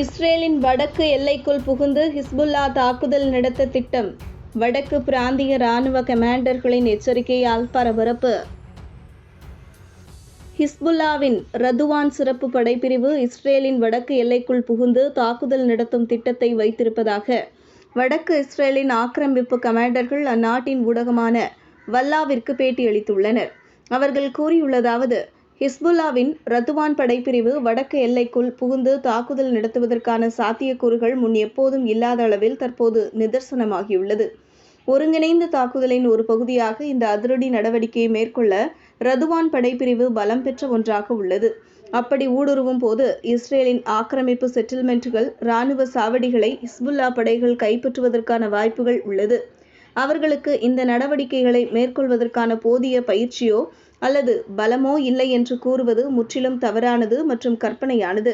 இஸ்ரேலின் வடக்கு எல்லைக்குள் புகுந்து ஹிஸ்புல்லா தாக்குதல் நடத்த திட்டம். வடக்கு பிராந்திய ராணுவ கமாண்டர்களின் எச்சரிக்கையால் பரபரப்பு. ஹிஸ்புல்லாவின் ரதுவான் சிறப்பு படைப்பிரிவு இஸ்ரேலின் வடக்கு எல்லைக்குள் புகுந்து தாக்குதல் நடத்தும் திட்டத்தை வைத்திருப்பதாக வடக்கு இஸ்ரேலின் ஆக்கிரமிப்பு கமாண்டர்கள் அந்நாட்டின் ஊடகமான வல்லாவிற்கு பேட்டியளித்துள்ளனர். அவர்கள் கூறியுள்ளதாவது ஹிஸ்புல்லாவின் ரத்துவான் படைப்பிரிவு வடக்கு எல்லைக்குள் புகுந்து தாக்குதல் நடத்துவதற்கான சாத்தியக்கூறுகள் முன் எப்போதும் இல்லாத அளவில் தற்போது நிதர்சனமாகியுள்ளது. ஒருங்கிணைந்த தாக்குதலின் ஒரு பகுதியாக இந்த அதிரடி நடவடிக்கையை மேற்கொள்ள ரதுவான் படைப்பிரிவு பலம் பெற்ற ஒன்றாக உள்ளது. அப்படி ஊடுருவும் போது இஸ்ரேலின் ஆக்கிரமிப்பு செட்டில்மெண்ட்டுகள் இராணுவ சாவடிகளை ஹிஸ்புல்லா படைகள் கைப்பற்றுவதற்கான வாய்ப்புகள் உள்ளது. அவர்களுக்கு இந்த நடவடிக்கைகளை மேற்கொள்வதற்கான போதிய பயிற்சியோ அல்லது பலமோ இல்லை என்று கூறுவது முற்றிலும் தவறானது மற்றும் கற்பனையானது.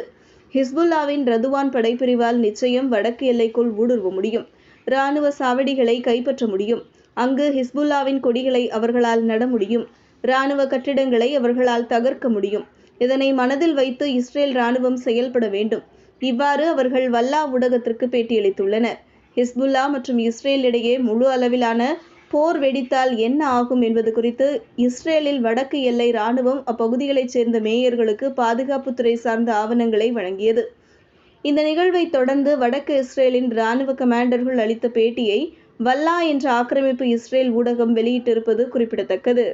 ஹிஸ்புல்லாவின் ரதுவான் படைப்பிரிவால் நிச்சயம் வடக்கு எல்லைக்குள் ஊடுருவ முடியும். இராணுவ சாவடிகளை கைப்பற்ற முடியும். அங்கு ஹிஸ்புல்லாவின் கொடிகளை அவர்களால் நட முடியும். இராணுவ கட்டிடங்களை அவர்களால் தகர்க்க முடியும். இதனை மனதில் வைத்து இஸ்ரேல் இராணுவம் செயல்பட வேண்டும். இவ்வாறு அவர்கள் வல்லா ஊடகத்திற்கு பேட்டியளித்துள்ளனர். ஹிஸ்புல்லா மற்றும் இஸ்ரேல் இடையே முழு அளவிலான போர் வெடித்தால் என்ன ஆகும் என்பது குறித்து இஸ்ரேலில் வடக்கு எல்லை இராணுவம் அப்பகுதிகளைச் சேர்ந்த மேயர்களுக்கு பாதுகாப்புத்துறை சார்ந்த ஆவணங்களை வழங்கியது. இந்த நிகழ்வை தொடர்ந்து வடக்கு இஸ்ரேலின் இராணுவ கமாண்டர்கள் அளித்த பேட்டியை வல்லா என்ற ஆக்கிரமிப்பு இஸ்ரேல் ஊடகம் வெளியிட்டிருப்பது குறிப்பிடத்தக்கது.